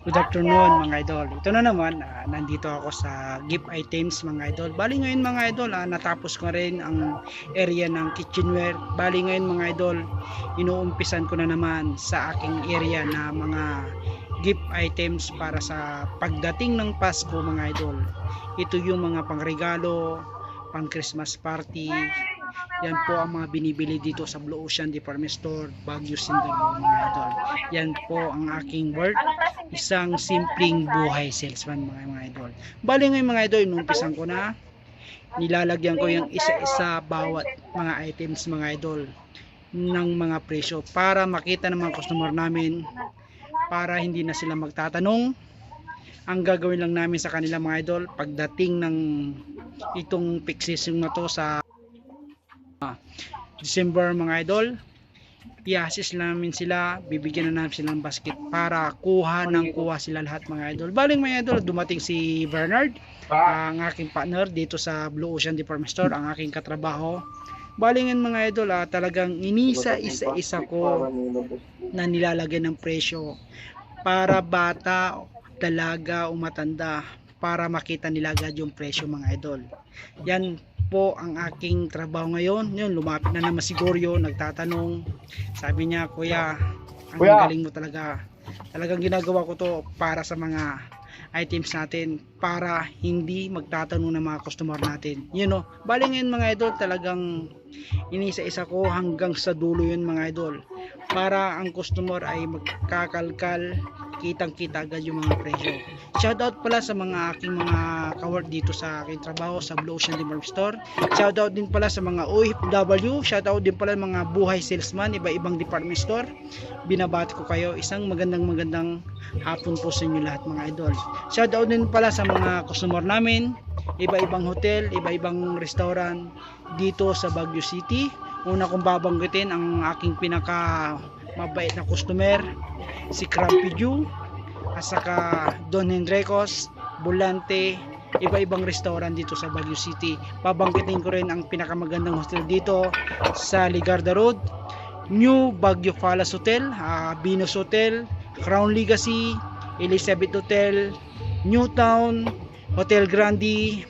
Good afternoon mga idol. Ito na naman, ah, nandito ako sa gift items mga idol. Bali ngayon mga idol, ah, natapos ko rin ang area ng kitchenware. Bali ngayon mga idol, inuumpisan ko na naman sa aking area na mga gift items para sa pagdating ng Pasko mga idol. Ito yung mga pangregalo, pang Christmas party. Yan po ang mga binibili dito sa Blue Ocean Department Store, Baguio, idol. Yan po ang aking work isang simpleng buhay salesman mga mga idol. Bali ngayon mga idol, inumpisan ko na. Nilalagyan ko yung isa-isa bawat mga items mga idol ng mga presyo para makita ng mga customer namin para hindi na sila magtatanong. Ang gagawin lang namin sa kanila mga idol pagdating ng itong season na to sa December mga idol i-assist namin sila, bibigyan na namin silang basket para kuha ng kuha sila lahat mga idol. Baling mga idol, dumating si Bernard, ang aking partner dito sa Blue Ocean Department Store, ang aking katrabaho. Baling mga idol, ah, talagang inisa isa-isa ko na nilalagyan ng presyo para bata, dalaga o matanda para makita nila agad yung presyo mga idol. Yan po ang aking trabaho ngayon. Yun, lumapit na naman si Goryo, nagtatanong. Sabi niya, Kuya, ang Kuya. galing mo talaga. Talagang ginagawa ko to para sa mga items natin para hindi magtatanong ng mga customer natin. You know, bali ngayon mga idol, talagang inisa-isa ko hanggang sa dulo yun mga idol. Para ang customer ay magkakalkal, kitang-kita agad yung mga presyo. Shoutout pala sa mga aking mga kawork dito sa aking trabaho sa Blue Ocean Department Store. Shoutout din pala sa mga OFW. Shoutout din pala mga buhay salesman, iba-ibang department store. Binabati ko kayo. Isang magandang magandang hapon po sa inyo lahat mga idol. Shoutout din pala sa mga customer namin, iba-ibang hotel, iba-ibang restaurant dito sa Baguio City. Una kong babanggitin ang aking pinaka mabait na customer, si Crampy Jew, at saka Don Henricos, Volante, iba-ibang restaurant dito sa Baguio City. Babanggitin ko rin ang pinakamagandang hostel dito sa Ligarda Road, New Baguio Palace Hotel, ah, Venus Hotel, Crown Legacy, Elizabeth Hotel, Newtown, Hotel Grande,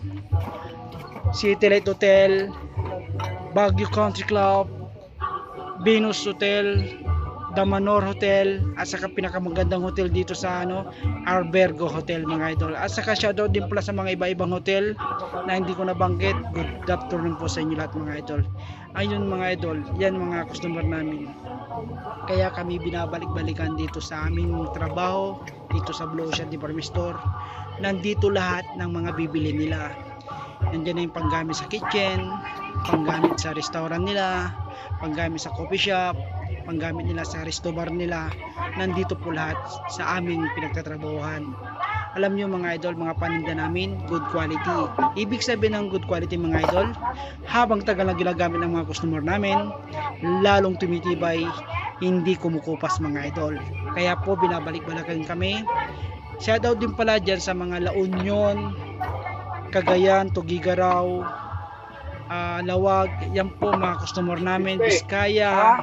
City Light Hotel, Baguio Country Club, Venus Hotel, Damanor Hotel, at saka pinakamagandang hotel dito sa ano, Albergo Hotel mga idol. At saka shoutout din pala sa mga iba-ibang hotel na hindi ko nabanggit. Good afternoon po sa inyo lahat mga idol. Ayun mga idol, yan mga customer namin. Kaya kami binabalik-balikan dito sa aming trabaho, dito sa Blue Ocean Department Store. Nandito lahat ng mga bibili nila. Nandiyan na yung panggamit sa kitchen, panggamit sa restaurant nila, panggamit sa coffee shop, panggamit nila sa resto bar nila. Nandito po lahat sa aming pinagtatrabahuhan. Alam nyo mga idol, mga paninda namin, good quality. Ibig sabihin ng good quality mga idol, habang tagal na ginagamit ng mga customer namin, lalong tumitibay, hindi kumukupas mga idol. Kaya po binabalik-balikan kami. Shoutout din pala dyan sa mga La Union, Cagayan, Tugigaraw, ah, Lawag, yan po mga customer namin, Biskaya,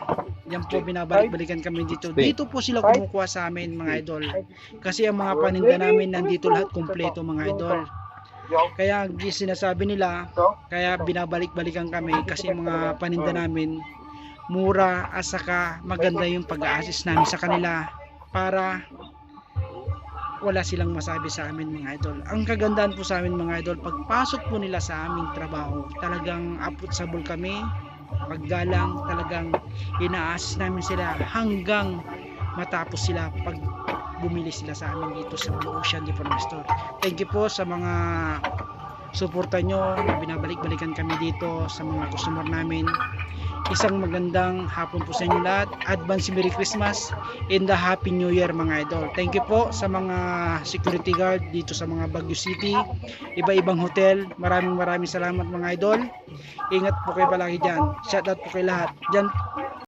yan po binabalik-balikan kami dito. Dito po sila kumukuha sa amin mga idol. Kasi ang mga paninda namin nandito lahat kumpleto mga idol. Kaya sinasabi nila, kaya binabalik-balikan kami kasi mga paninda namin mura at saka maganda yung pag-assist namin sa kanila para wala silang masabi sa amin mga idol. Ang kagandahan po sa amin mga idol, pagpasok po nila sa aming trabaho, talagang approachable kami, paggalang, talagang ina-assist namin sila hanggang matapos sila pag bumili sila sa amin dito sa Blue Ocean Department Store. Thank you po sa mga suporta nyo na binabalik-balikan kami dito sa mga customer namin. Isang magandang hapon po sa inyo lahat. Advance Merry Christmas and the Happy New Year mga idol. Thank you po sa mga security guard dito sa mga Baguio City, iba-ibang hotel. Maraming maraming salamat mga idol. Ingat po kayo palagi dyan. Shoutout po kayo lahat. Dyan